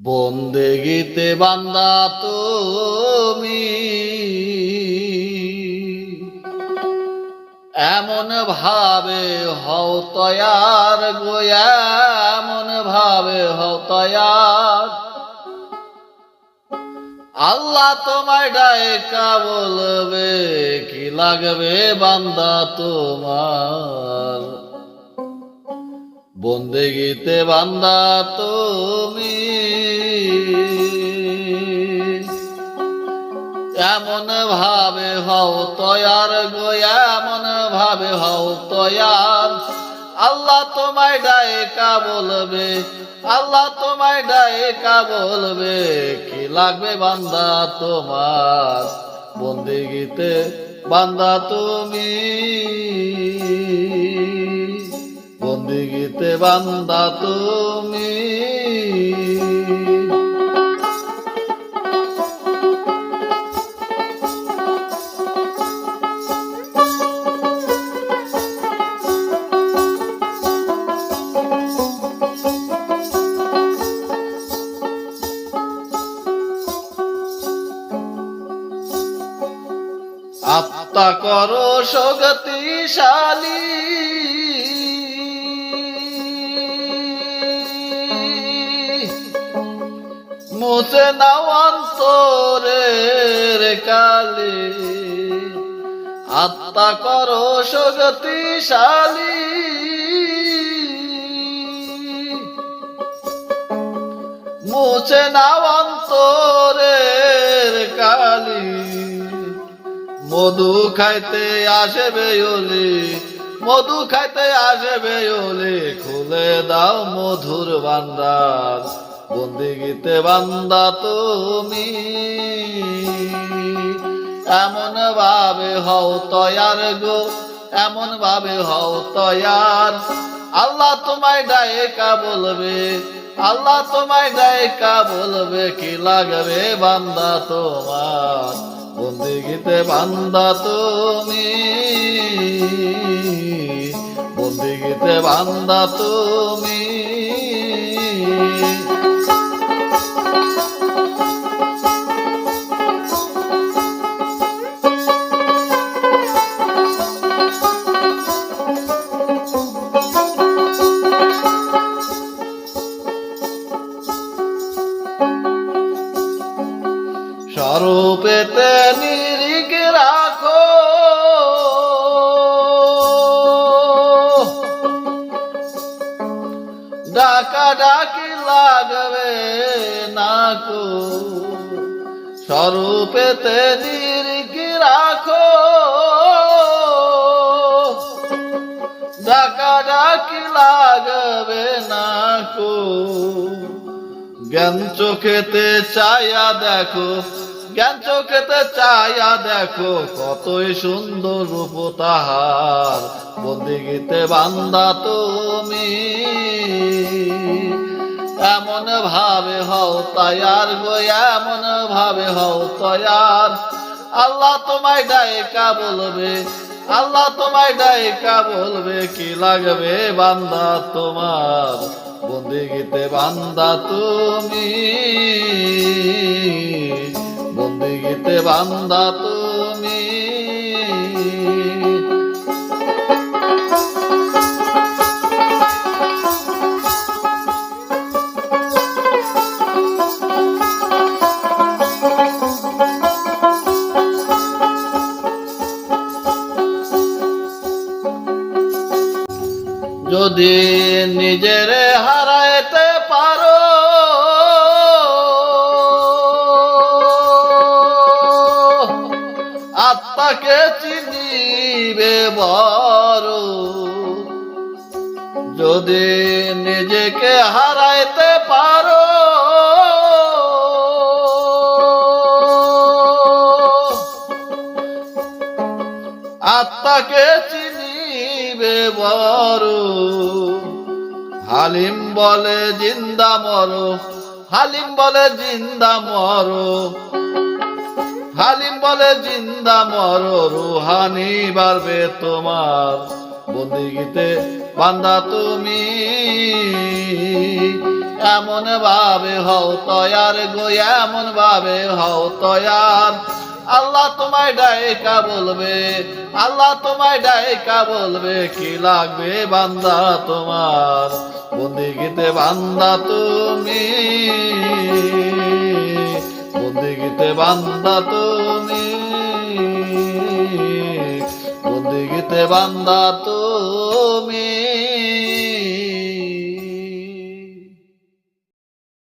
বন্দেগিতে বান্দা তুমি। এমন ভাবে হও তয়ার গো, এমন ভাবে হও তয়ার। আল্লাহ তোমায় ডায়কা বলবে, কি লাগবে বান্দা তোমার? বন্দেগিতে বান্দা তুমি। এমন ভাবে হও তয়ার গো, এমন ভাবে হও তয়ার। আল্লাহ তোমায় ডায়কা বলবে, আল্লাহ তোমায় ডায়কা বলবে, কি লাগবে বান্দা তোমার? বন্দিগিতে বান্দা তুমি। বন্দিগিতে বান্দা তুমি। আত্মা করো শক্তিশালী মুছে নাও অন্তরের কালি। আত্মা করো শক্তিশালী। মুছে নাও অন্তরের কালী। মধু খাইতে আসবে ওলি মধু খাইতে আসবে ওলি খুলে দাও মধুর বান্দার বন্দিগিতে বান্দা তুমি। এমন ভাবে হও তয়ার গো, এমন ভাবে হও তয়ার। আল্লাহ তোমায় ডায়েকা বলবে, আল্লাহ তোমায় ডায়েকা বলবে, কি লাগবে বান্দা তোমার? বন্দিগিতে বান্দা তুমি। বন্দিগিতে বান্দা তুমি। স্বরূপেতে নিরিখ রাখো। ডাকা ডাকি লাগবে নাকো স্বরূপেতে নিরিখ রাখো। ডাকা ডাকি লাগবে নাকো জ্ঞান চোখেতে চাইয়া দেখো। জ্ঞান চোখেতে চাইয়া দেখো কতই সুন্দর রূপ তাহার বন্দিগিতে বান্দা তুমি। এমন ভাবে হও তয়ার গো, এমন ভাবে হও তয়ার। আল্লাহ তোমায় ডায়কা বলবে, আল্লাহ তোমায় ডায়কা বলবে, কি লাগবে বান্দা তোমার? বন্দিগিতে বান্দা তুমি। বান্দা তুমি। যদি নিজের হারাইতে বড় যদি নিজেকে হারাইতে পারো। আত্মাকে চিনিবে বড় হালিম বলে জিন্দা মরো, হালিম বলে জিন্দা মরো। হালিম বলে, জিন্দা মরো, রুহানি বাড়বে তোমার। বন্দিগিতে বান্দা তুমি। এমন ভাবে হও তয়ার গো, এমন ভাবে হও তয়ার। আল্লাহ তোমায় ডাইকা বলবে, আল্লাহ তোমায় ডাইকা বলবে, কি লাগবে বান্দা তোমার? বন্দিগিতে বান্দা তুমি। বান্দা তুমি বন্দিগিতে বান্দা তুমি।